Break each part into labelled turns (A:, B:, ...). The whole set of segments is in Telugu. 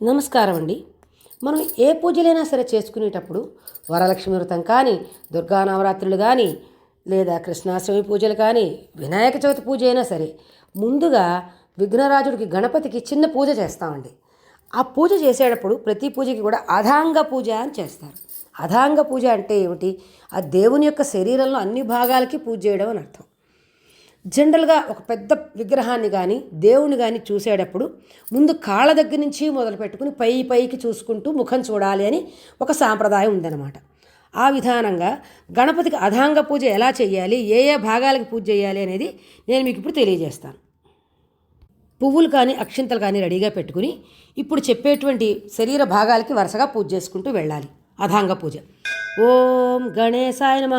A: నమస్కారం అండి. మనం ఏ పూజలైనా సరే చేసుకునేటప్పుడు వరలక్ష్మి వ్రతం కానీ దుర్గా నవరాత్రులు కానీ లేదా కృష్ణాష్టమి పూజలు కానీ వినాయక చవితి పూజ అయినా సరే ముందుగా విఘ్నరాజుడికి గణపతికి చిన్న పూజ చేస్తామండి. ఆ పూజ చేసేటప్పుడు ప్రతి పూజకి కూడా అధాంగ పూజ అని చేస్తారు. అధాంగ పూజ అంటే ఏమిటి? ఆ దేవుని యొక్క శరీరంలో అన్ని భాగాలకి పూజ చేయడం అని అర్థం. జనరల్గా ఒక పెద్ద విగ్రహాన్ని కానీ దేవుని కానీ చూసేటప్పుడు ముందు కాళ్ళ దగ్గర నుంచి మొదలు పెట్టుకుని పై పైకి చూసుకుంటూ ముఖం చూడాలి అని ఒక సాంప్రదాయం ఉందన్నమాట. ఆ విధానంగా గణపతికి అధాంగ పూజ ఎలా చేయాలి ఏ ఏ భాగాలకి పూజ చేయాలి అనేది నేను మీకు ఇప్పుడు తెలియజేస్తాను. పువ్వులు కానీ అక్షింతలు కానీ రెడీగా పెట్టుకుని ఇప్పుడు చెప్పేటువంటి శరీర భాగాలకి వరుసగా పూజ చేసుకుంటూ వెళ్ళాలి. అధాంగ పూజ. ఓం గణేశాయ నమ.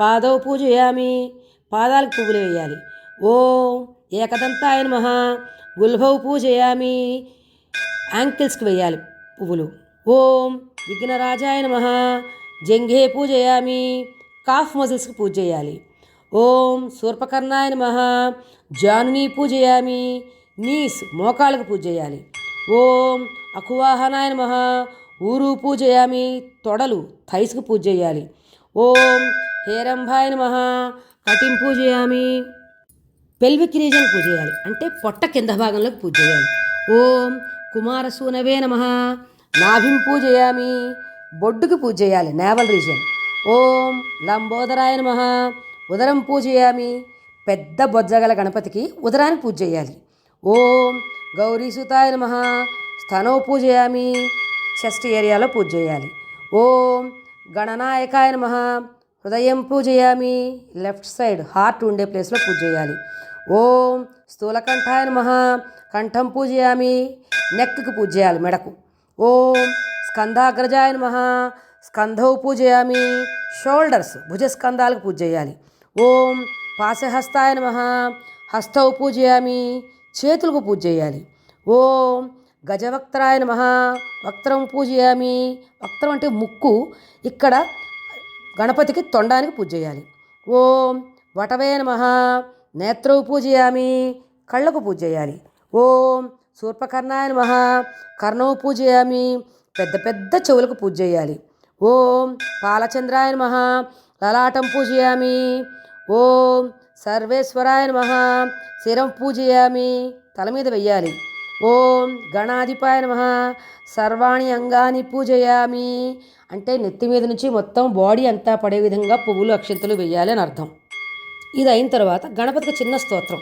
A: పాదవ పూజయామి. పాదాలకు పువ్వులు వేయాలి. ఓం ఏకదంతాయ నమ. గుల్భౌ పూజయామి. యాంకిల్స్కి వేయాలి పువ్వులు. ఓం విఘ్నరాజాయ నమ. జంఘే పూజయామి. కాఫ్ మజిల్స్కి పూజ చేయాలి. ఓం శూర్పకర్ణాయ నమ. జానుని పూజయామి. నీస్ మోకాళ్ళకు పూజ చేయాలి. ఓం అకువాహనాయ నమ. ఊరు పూజయామి. తొడలు థైస్కి పూజ చేయాలి. ఓం హేరంభాయ నమ. కటిం పూజయామి పెల్విక్ రీజన్ పూజ చేయాలి. అంటే పొట్ట కింద భాగంలోకి పూజ చేయాలి. ఓం కుమారసూనవే నమ. నాభిం పూజయామి బొడ్డుకి పూజ చేయాలి. Naval reason. ఓం లంబోదరాయ నమ. ఉదరం పూజయామి పెద్ద బొజ్జగల గణపతికి ఉదరానికి పూజ చేయాలి. ఓం గౌరీసుతాయ నమ. స్థనో పూజయామి చెస్ట్ ఏరియాలో పూజ చేయాలి. ఓం గణనాయకాయ నమ. హృదయం పూజయామి. లెఫ్ట్ సైడ్ హార్ట్ ఉండే ప్లేస్లో పూజ చేయాలి. ఓం స్థూలకంఠాయ నమ. కంఠం పూజయామి. నెక్కి పూజ చేయాలి మెడకు. ఓం స్కంధాగ్రజాయ నమ. స్కంధౌ పూజయామి. షోల్డర్స్ భుజస్కంధాలకు పూజ చేయాలి. ఓం పాశహస్తాయ నమ. హస్తౌ పూజయామి. చేతులకు పూజ చేయాలి. ఓం గజవక్త్రాయ నమ. వక్త్రం పూజయామి. వక్త్రం అంటే ముక్కు. ఇక్కడ గణపతికి తొండానికి పూజ చేయాలి. ఓం వటవే నమ. నేత్రౌ పూజయామి. కళ్ళకు పూజ చేయాలి. ఓం శూర్పకర్ణాయ నమ. కర్ణవు పూజయామి. పెద్ద పెద్ద చెవులకు పూజ చేయాలి. ఓం పాలచంద్రాయ నమ. లలాటం పూజయామి. ఓం సర్వేశ్వరాయ నమ. శిరం పూజయామి. తల మీద వెయ్యాలి. ఓం గణాధిపాయ నమ. సర్వాణి అంగాన్ని పూజయామి. అంటే నెత్తి మీద నుంచి మొత్తం బాడీ అంతా పడే విధంగా పువ్వులు అక్షంతలు వెయ్యాలి అని అర్థం. ఇది అయిన తర్వాత గణపతికి చిన్న స్తోత్రం.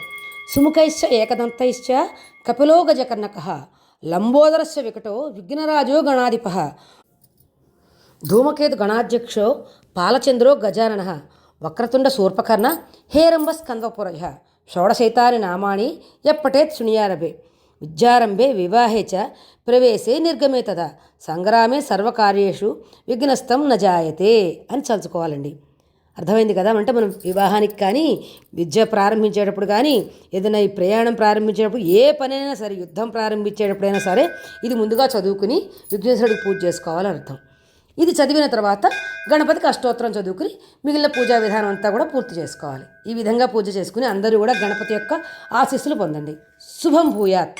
A: సుముఖైశ్చ ఏకదంతైశ్చ కపిలో గజకర్ణక లంబోదరస్య వికటో విఘ్నరాజో గణాధిప. ధూమకేతు గణాధ్యక్షో పాలచంద్రో గజానన. వక్రతుండ శూర్పకర్ణ హేరంబ స్కందపురజ షోడశైతాని నామాని ఎప్పటేత్ సునియారభే. విద్యారంభే వివాహే చ ప్రవేశే నిర్గమే తదా. సంగ్రామే సర్వకార్యేషు విఘ్నస్తం నజాయతే అని చదువుకోవాలండి అర్థమైంది కదా? అంటే మనం వివాహానికి కానీ విద్య ప్రారంభించేటప్పుడు కానీ ఏదైనా ఈ ప్రయాణం ప్రారంభించేటప్పుడు ఏ పనైనా సరే యుద్ధం ప్రారంభించేటప్పుడైనా సరే ఇది ముందుగా చదువుకుని విఘ్నేశ్వరుడికి పూజ చేసుకోవాలని అర్థం. ఇది చదివిన తర్వాత గణపతికి అష్టోత్తరం చదువుకుని మిగిలిన పూజా విధానం అంతా కూడా పూర్తి చేసుకోవాలి. ఈ విధంగా పూజ చేసుకుని అందరూ కూడా గణపతి యొక్క ఆశీస్సులు పొందండి. శుభం భూయాత్.